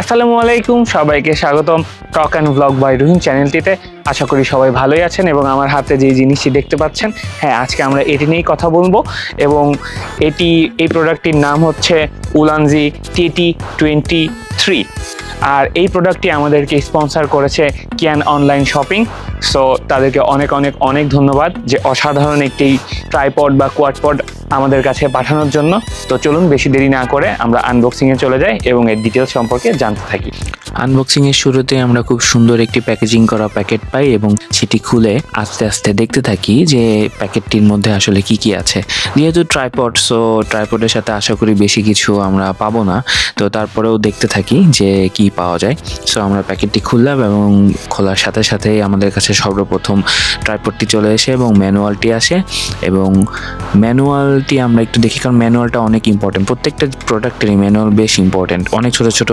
আসসালামু আলাইকুম, সবাইকে স্বাগতম talk and blog by Rahim চ্যানেলটিতে। আশা করি সবাই ভালোই আছেন এবং আমার হাতে যে জিনিসটি দেখতে পাচ্ছেন হ্যাঁ আজকে আমরা এটি নিয়েই কথা বলব এবং এটি, এই প্রোডাক্টটির নাম হচ্ছে উলানজি টিটি টোয়েন্টি থ্রি। আর এই প্রোডাক্টটি আমাদেরকে স্পন্সর করেছে ক্যান অনলাইন শপিং। সো, তাদেরকে অনেক অনেক অনেক ধন্যবাদ যে অসাধারণ একটি ট্রাইপড বা কোয়াডপড আমাদের কাছে পাঠানোর জন্য। তো চলুন, বেশি দেরি না করে আমরা আনবক্সিংয়ে চলে যাই এবং এর ডিটেলস সম্পর্কে জানতে থাকি। আনবক্সিং এর শুরুতে আমরা খুব সুন্দর একটি প্যাকেজিং করা প্যাকেট পাই এবং সেটি খুলে আস্তে আস্তে দেখতে থাকি যে প্যাকেটটির মধ্যে আসলে কি কি আছে। যেহেতু ট্রাইপড সো ট্রাইপডের সাথে আশা করি বেশি কিছু আমরা পাবো না। তো তারপরেও দেখতে থাকি যে কি পাওয়া যায়। সো আমরা প্যাকেটটি খুললাম এবং খোলার সাথে সাথে আমাদের কাছে সর্বপ্রথম ট্রাইপডটি চলে এসে এবং ম্যানুয়ালটি আসে এবং ম্যানুয়ালটি আমরা একটু দেখি, কারণ ম্যানুয়ালটা অনেক ইম্পর্টেন্ট প্রত্যেকটা প্রোডাক্টেরই ম্যানুয়াল বেশ ইম্পর্টেন্ট অনেক ছোট ছোট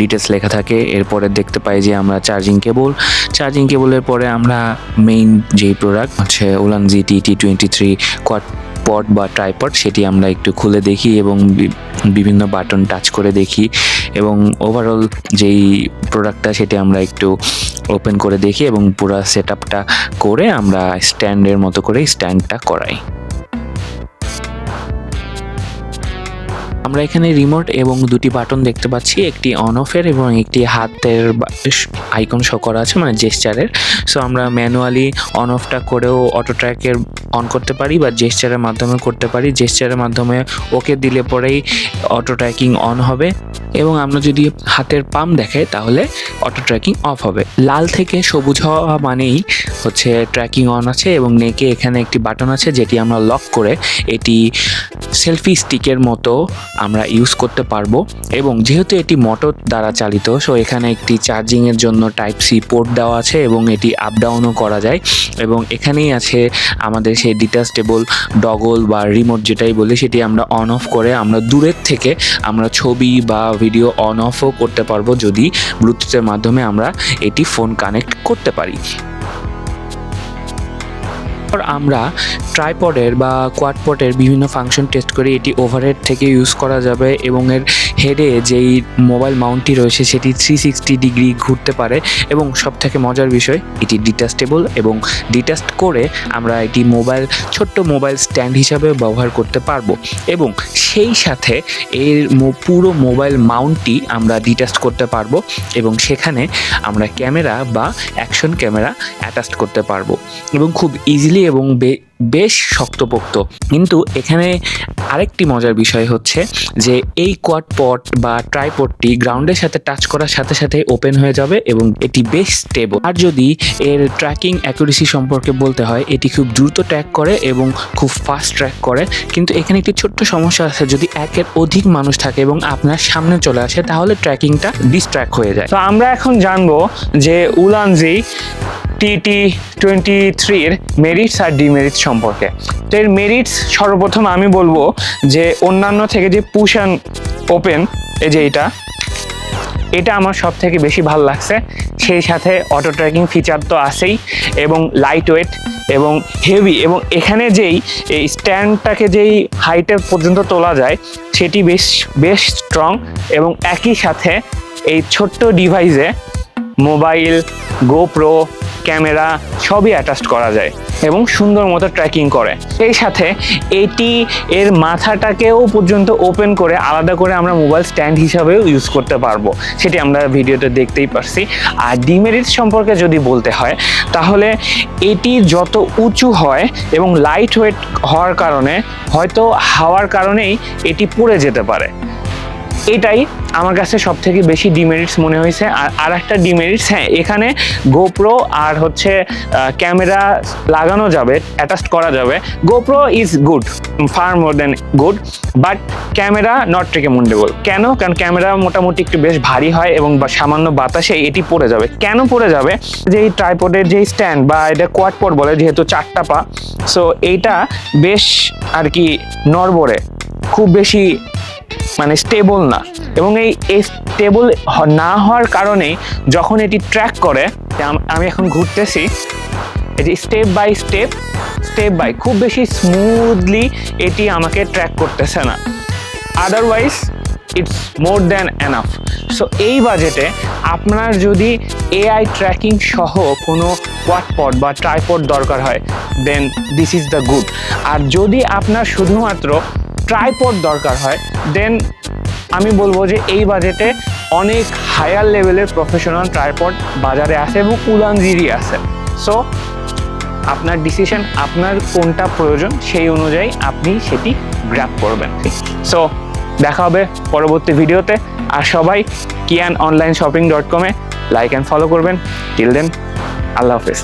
ডিটেলস লেখা থাকে। এরপরে দেখতে পাই যে আমরা চার্জিং কেবল চার্জিং কেবলের পরে আমরা মেইন যেই প্রোডাক্ট হচ্ছে Ulanzi T T twenty three quadpod বা ট্রাইপড সেটি আমরা একটু খুলে দেখি এবং বিভিন্ন বাটন টাচ করে দেখি। এবং ওভারঅল যেই প্রোডাক্টটা সেটি আমরা একটু ওপেন করে দেখি এবং পুরো সেট করে আমরা স্ট্যান্ডের মতো করে স্ট্যান্ডটা করাই। আমরা এখানে রিমোট এবং দুটি বাটন দেখতে পাচ্ছি, একটি অন অফের এবং একটি হাতের আইকন শো করা আছে মানে জেস্টারের সো আমরা ম্যানুয়ালি অন অফটা করেও অটো ট্র্যাকের অন করতে পারি বা জেস্টারের মাধ্যমে করতে পারি। জেস্টারের মাধ্যমে ওকে দিলে পরেই অটো ট্র্যাকিং অন হবে এবং আমরা যদি হাতের পাম দেখাই তাহলে অটো ট্র্যাকিং অফ হবে। লাল থেকে সবুজ হওয়া মানেই হচ্ছে ট্র্যাকিং অন আছে এবং নেকে এখানে একটি বাটন আছে যেটি আমরা লক করে এটি সেলফি স্টিকের মতো আমরা ইউজ করতে পারব এবং যেহেতু এটি মোটর দ্বারা চালিত সো এখানে একটি চার্জিংয়ের জন্য টাইপ সি পোর্ট দেওয়া আছে এবং এটি আপ ডাউনও করা যায় এবং এখানেই আছে আমাদের সেই ডিটাচেবল ডগল বা রিমোট যেটাই বলি, সেটি আমরা অন অফ করে আমরা দূরের থেকে আমরা ছবি বা ভিডিও অন অফও করতে পারব যদি ব্লুটুথের মাধ্যমে আমরা এটি ফোন কানেক্ট করতে পারি। তারপর আমরা ট্রাইপডের বা কোয়াডপডের বিভিন্ন ফাংশন টেস্ট করি এটি ওভারহেড থেকে ইউজ করা যাবে এবং এর হেডে যেই মোবাইল মাউন্টটি রয়েছে সেটি থ্রি সিক্সটি ডিগ্রি ঘুরতে পারে এবং সব থেকে মজার বিষয়, এটি ডিটাস্টেবল এবং ডিটাস্ট করে আমরা এটি মোবাইল, ছোট্ট মোবাইল স্ট্যান্ড হিসাবে ব্যবহার করতে পারব। এবং সেই সাথে এর পুরো মোবাইল মাউন্টটি আমরা ডিটাস্ট করতে পারব এবং সেখানে আমরা ক্যামেরা বা অ্যাকশন ক্যামেরা অ্যাটাচ করতে পারব। এবং খুব ইজিলি এবং বেশ শক্তপোক্ত। কিন্তু এখানে আরেকটি মজার বিষয় হচ্ছে যে এই কোয়াড পট বা ট্রাইপডটি গ্রাউন্ডের সাথে টাচ করার সাথে সাথে ওপেন হয়ে যাবে এবং এটি বেশ স্টেবল আর যদি এর ট্র্যাকিং অ্যাকুরেসি সম্পর্কে বলতে হয়, এটি খুব দ্রুত ট্র্যাক করে এবং খুব ফাস্ট ট্র্যাক করে। কিন্তু এখানে একটি ছোট্ট সমস্যা আছে, যদি একের অধিক মানুষ থাকে এবং আপনার সামনে চলে আসে, তাহলে ট্র্যাকিংটা ডিস্ট্র্যাক্ট হয়ে যায়। তো আমরা এখন জানব যে উলানজি টিটি টোয়েন্টি থ্রির মেরিটস আর ডিমেরিটস সম্পর্কে। তো এর মেরিটস সর্বপ্রথম আমি বলব যে অন্যান্য থেকে যে পুশ অ্যান্ড ওপেন এই যে এটা এটা আমার সব থেকে বেশি ভালো লাগছে। সেই সাথে অটো ট্র্যাকিং ফিচার তো আছেই, এবং লাইট ওয়েট এবং হেভি এবং এখানে যেই, এই স্ট্যান্ডটাকে যেই হাইটের পর্যন্ত তোলা যায়, সেটি বেশ বেশ স্ট্রং এবং একই সাথে এই ছোট্ট ডিভাইসে মোবাইল গোপ্রো ক্যামেরা সবই অ্যাটাচ করা যায় এবং সুন্দর মতো ট্র্যাকিং করে। এই সাথে এটি এর মাথাটাকেও পর্যন্ত ওপেন করে আলাদা করে আমরা মোবাইল স্ট্যান্ড হিসাবেও ইউজ করতে পারব। সেটি আমরা ভিডিওতে দেখতেই পারছি। আর ডিমেরিট সম্পর্কে যদি বলতে হয়, তাহলে এটি যত উঁচু হয় এবং লাইট ওয়েট হওয়ার কারণে, হয়তো হাওয়ার কারণেই এটি পড়ে যেতে পারে। এটাই আমার কাছে সব থেকে বেশি ডিমেরিটস মনে হয়েছে। আর আর একটা ডিমেরিটস হ্যাঁ এখানে গোপ্রো আর হচ্ছে ক্যামেরা লাগানো যাবে অ্যাটাচ করা যাবে। GoPro is good far more than good but camera not recommendable কেন? কারণ ক্যামেরা মোটামুটি একটু বেশ ভারী হয় এবং বা সামান্য বাতাসে এটি পড়ে যাবে। কেন পড়ে যাবে? যে এই ট্রাইপডের যে স্ট্যান্ড বা এটা কোয়াডপড বলে, যেহেতু চারটা পা সো এইটা বেশ আর কি নড়বড়ে, খুব বেশি মানে স্টেবল না। এবং এই স্টেবল না হওয়ার কারণে যখন এটি ট্র্যাক করে আমি এখন ঘুরতেছি, এটি step by step step by খুব বেশি স্মুথলি এটি আমাকে ট্র্যাক করতেছে না। Otherwise it's more than enough so এই বাজেটে আপনার যদি এআই ট্র্যাকিং সহ কোনো কোয়াডপড বা ট্রাইপড দরকার হয় then this is the good আর যদি আপনার শুধুমাত্র ট্রাইপড দরকার হয় দেন আমি বলব যে এই বাজেটে অনেক হায়ার লেভেলের প্রফেশনাল ট্রাইপড বাজারে আছে এবং উলানজিরই আছে। সো আপনার ডিসিশন আপনার কোনটা প্রয়োজন সেই অনুযায়ী আপনি সেটি গ্র্যাপ করবেন। সো দেখা হবে পরবর্তী ভিডিওতে। আর সবাই কিয়ান অনলাইন শপিং ডট কমে লাইক অ্যান্ড ফলো করবেন। টিল দেন আল্লাহ হাফেজ।